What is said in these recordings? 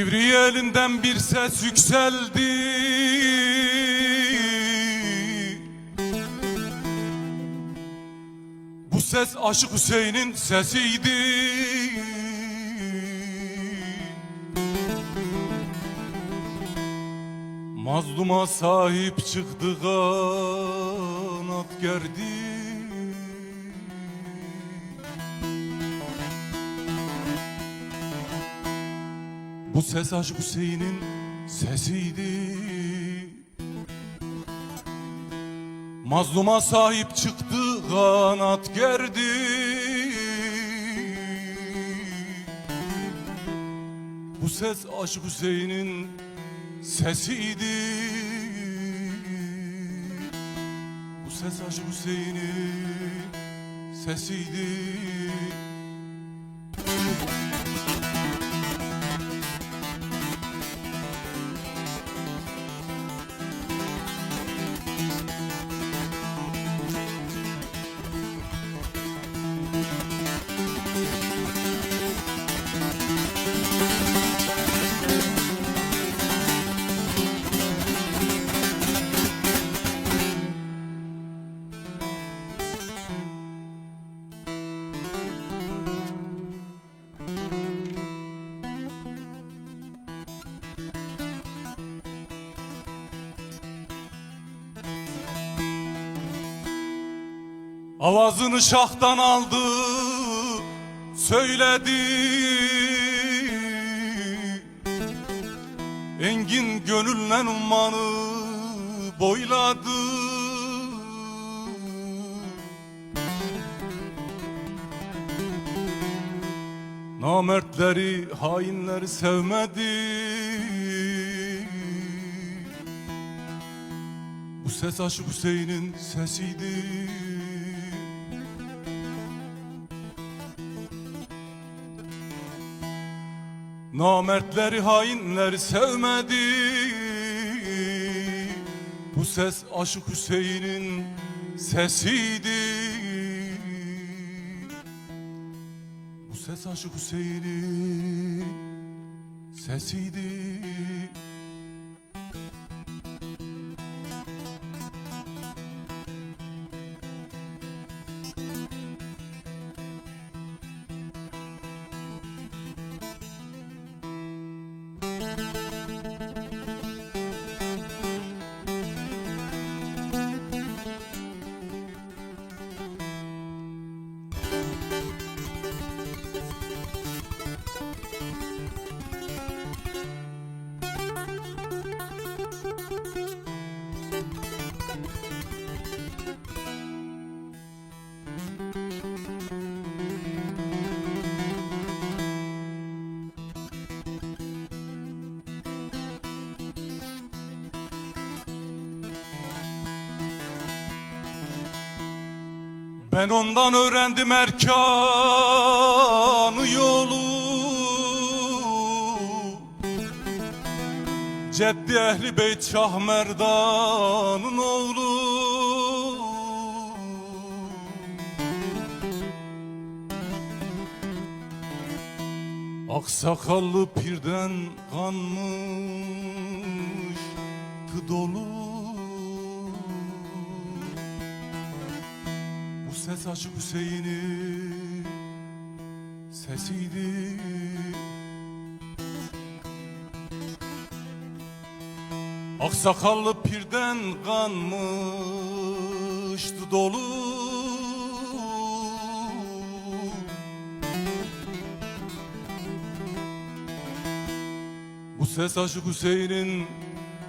Divriği elinden bir ses yükseldi. Bu ses Aşık Hüseyin'in sesiydi. Mazluma sahip çıktı kanat gerdi Bu ses Aşık Hüseyin'in sesiydi. Mazluma sahip çıktı kanat gerdi. Bu ses Aşık Hüseyin'in sesiydi. Bu ses Aşık Hüseyin'in sesiydi Avazını şahtan aldı söyledi. Engin gönülle ummanı boyladı. Namertleri hainleri sevmedi. Bu ses Aşık Hüseyin'in sesiydi Namertleri hainleri sevmedi. Bu ses Aşık Hüseyin'in sesiydi. Bu ses Aşık Hüseyin'in sesiydi Ben ondan öğrendim erkanı yolu. Ceddi ehli beyt Şah Merdan'ın oğlu. Aksakallı pirden kanmış dolu ses Aşık Hüseyin'in sesiydi. Aksakallı pirden kanmıştı dolu. Bu ses Aşık Hüseyin'in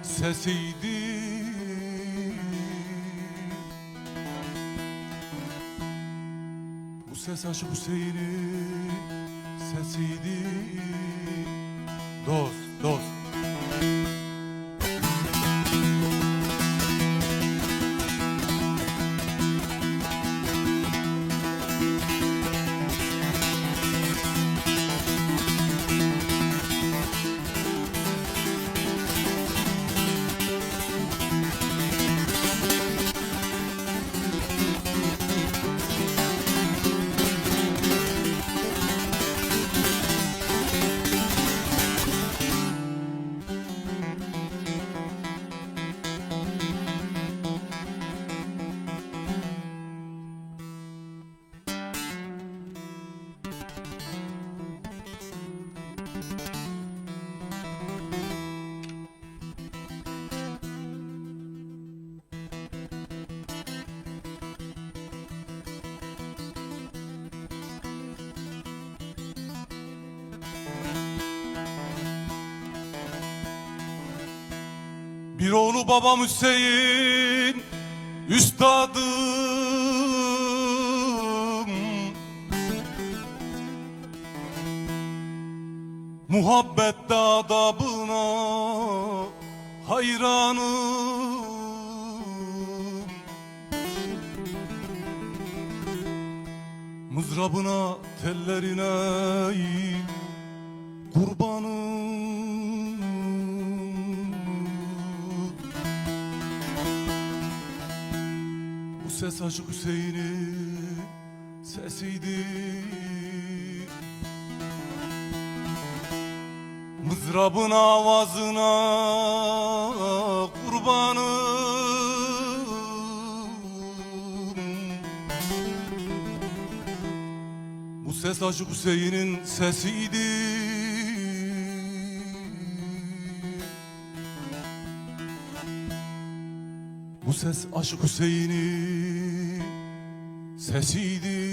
sesiydi Bu ses Aşık Hüseyin'in sesiydi. Dost, dost Bir oğlu babam Hüseyin Üstadım. Muhabbette adabına hayranım. Mızrabına tellerine kurbanım ses Aşık Hüseyin'in sesiydi. Mızrabın avazına kurbanım Bu ses Aşık Hüseyin'in sesiydi Bu ses Aşık Hüseyin'in sesiydi